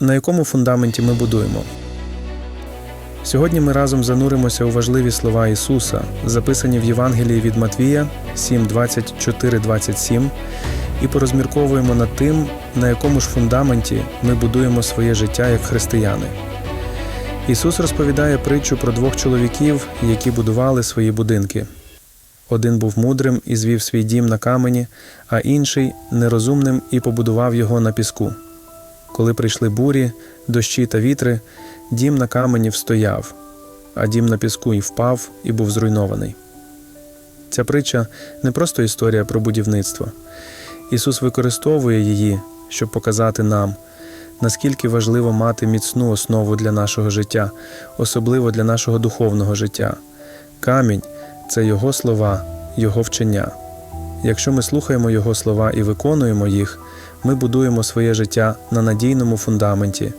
на якому фундаменті ми будуємо? Сьогодні ми разом зануримося у важливі слова Ісуса, записані в Євангелії від Матвія 7, 24, 27, і порозмірковуємо над тим, на якому ж фундаменті ми будуємо своє життя як християни. Ісус розповідає притчу про двох чоловіків, які будували свої будинки. Один був мудрим і звів свій дім на камені, а інший нерозумним і побудував його на піску. Коли прийшли бурі, дощі та вітри, дім на камені встояв, а дім на піску і впав і був зруйнований. Ця притча не просто історія про будівництво. Ісус використовує її, щоб показати нам, наскільки важливо мати міцну основу для нашого життя, особливо для нашого духовного життя. Камінь це Його слова, Його вчення. Якщо ми слухаємо Його слова і виконуємо їх, ми будуємо своє життя на надійному фундаменті,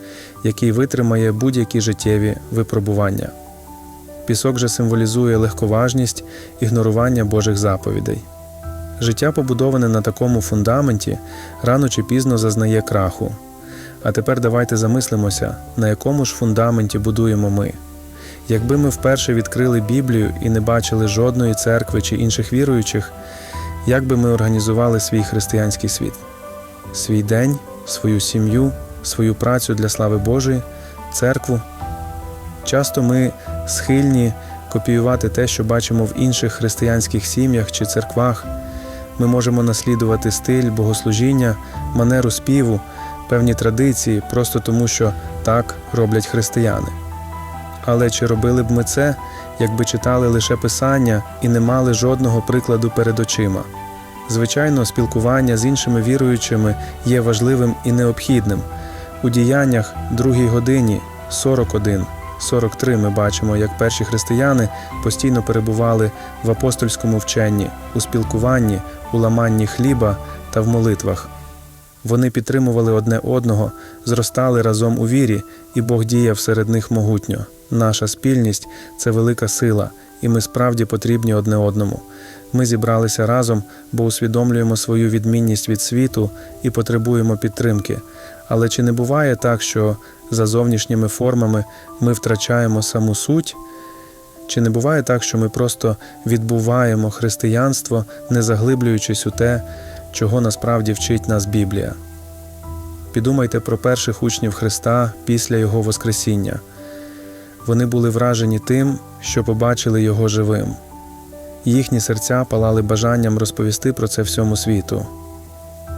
який витримає будь-які життєві випробування. Пісок же символізує легковажність, ігнорування Божих заповідей. Життя, побудоване на такому фундаменті, рано чи пізно зазнає краху. А тепер давайте замислимося, на якому ж фундаменті будуємо ми. Якби ми вперше відкрили Біблію і не бачили жодної церкви чи інших віруючих, як би ми організували свій християнський світ? Свій день, свою сім'ю, свою працю для слави Божої, церкву. Часто ми схильні копіювати те, що бачимо в інших християнських сім'ях чи церквах. Ми можемо наслідувати стиль богослужіння, манеру співу, певні традиції, просто тому, що так роблять християни. Але чи робили б ми це, якби читали лише писання і не мали жодного прикладу перед очима? Звичайно, спілкування з іншими віруючими є важливим і необхідним. У діяннях другій годині 41, 43 ми бачимо, як перші християни постійно перебували в апостольському вченні, у спілкуванні, у ламанні хліба та в молитвах. Вони підтримували одне одного, зростали разом у вірі, і Бог діяв серед них могутньо. Наша спільність це велика сила, і ми справді потрібні одне одному. Ми зібралися разом, бо усвідомлюємо свою відмінність від світу і потребуємо підтримки. Але чи не буває так, що за зовнішніми формами ми втрачаємо саму суть? Чи не буває так, що ми просто відбуваємо християнство, не заглиблюючись у те, чого насправді вчить нас Біблія? Підумайте про перших учнів Христа після Його Воскресіння. Вони були вражені тим, що побачили Його живим. Їхні серця палали бажанням розповісти про це всьому світу.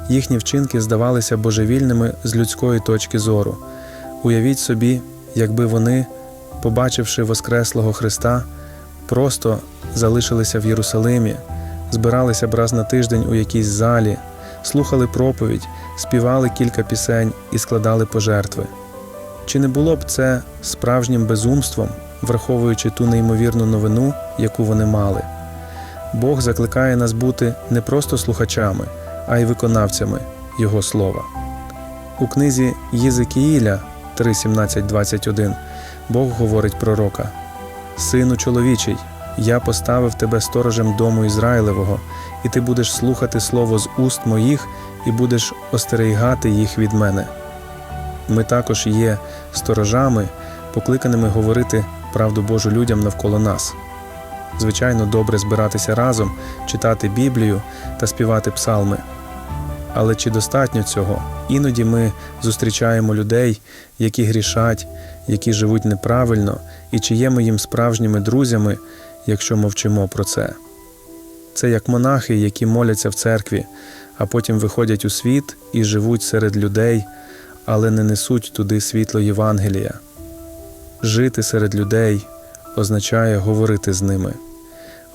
Їхні вчинки здавалися божевільними з людської точки зору. Уявіть собі, якби вони, побачивши Воскреслого Христа, просто залишилися в Єрусалимі, збиралися б раз на тиждень у якійсь залі, слухали проповідь, співали кілька пісень і складали пожертви. Чи не було б це справжнім безумством, враховуючи ту неймовірну новину, яку вони мали? Бог закликає нас бути не просто слухачами, а й виконавцями Його слова. У книзі Єзекіїля 3.17.21 Бог говорить пророка: Сину чоловічий, я поставив тебе сторожем дому Ізраїлевого, і ти будеш слухати слово з уст моїх і будеш остерігати їх від мене. Ми також є сторожами, покликаними говорити правду Божу людям навколо нас. Звичайно, добре збиратися разом, читати Біблію та співати псалми. Але чи достатньо цього? Іноді ми зустрічаємо людей, які грішать, які живуть неправильно, і чи є ми їм справжніми друзями, якщо мовчимо про це. Це як монахи, які моляться в церкві, а потім виходять у світ і живуть серед людей, але не несуть туди світло Євангелія. Жити серед людей означає говорити з ними,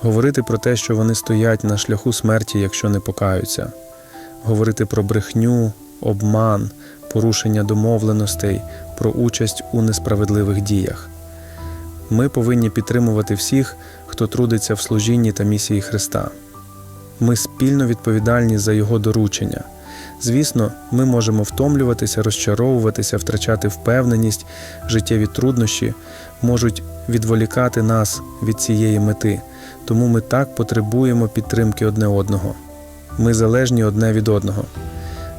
говорити про те, що вони стоять на шляху смерті, якщо не покаються, говорити про брехню, обман, порушення домовленостей, про участь у несправедливих діях. Ми повинні підтримувати всіх, хто трудиться в служінні та місії Христа. Ми спільно відповідальні за Його доручення. Звісно, ми можемо втомлюватися, розчаровуватися, втрачати впевненість, життєві труднощі можуть відволікати нас від цієї мети, тому ми так потребуємо підтримки одне одного. Ми залежні одне від одного.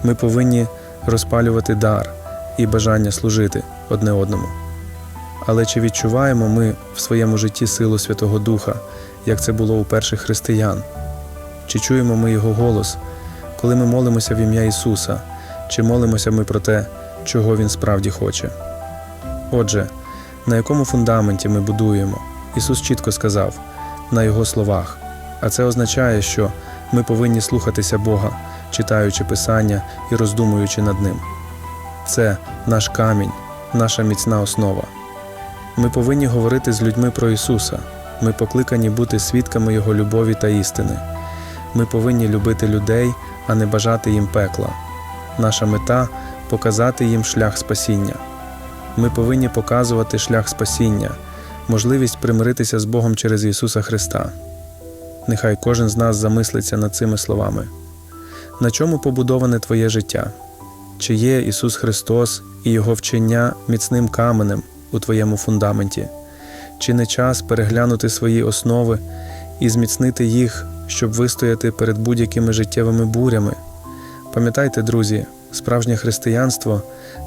Ми повинні розпалювати дар, і бажання служити одне одному. Але чи відчуваємо ми в своєму житті силу Святого Духа, як це було у перших християн? Чи чуємо ми Його голос, коли ми молимося в ім'я Ісуса, чи молимося ми про те, чого Він справді хоче? Отже, на якому фундаменті ми будуємо? Ісус чітко сказав на Його словах. А це означає, що ми повинні слухатися Бога, читаючи Писання і роздумуючи над ним. Це наш камінь, наша міцна основа. Ми повинні говорити з людьми про Ісуса. Ми покликані бути свідками Його любові та істини. Ми повинні любити людей, а не бажати їм пекла. Наша мета показати їм шлях спасіння. Ми повинні показувати шлях спасіння, можливість примиритися з Богом через Ісуса Христа. Нехай кожен з нас замислиться над цими словами. На чому побудоване твоє життя? Чи є Ісус Христос і Його вчення міцним каменем у твоєму фундаменті? Чи не час переглянути свої основи і зміцнити їх, щоб вистояти перед будь-якими життєвими бурями? Пам'ятайте, друзі, справжнє християнство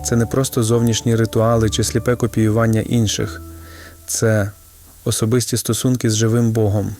це не просто зовнішні ритуали чи сліпе копіювання інших, це особисті стосунки з живим Богом.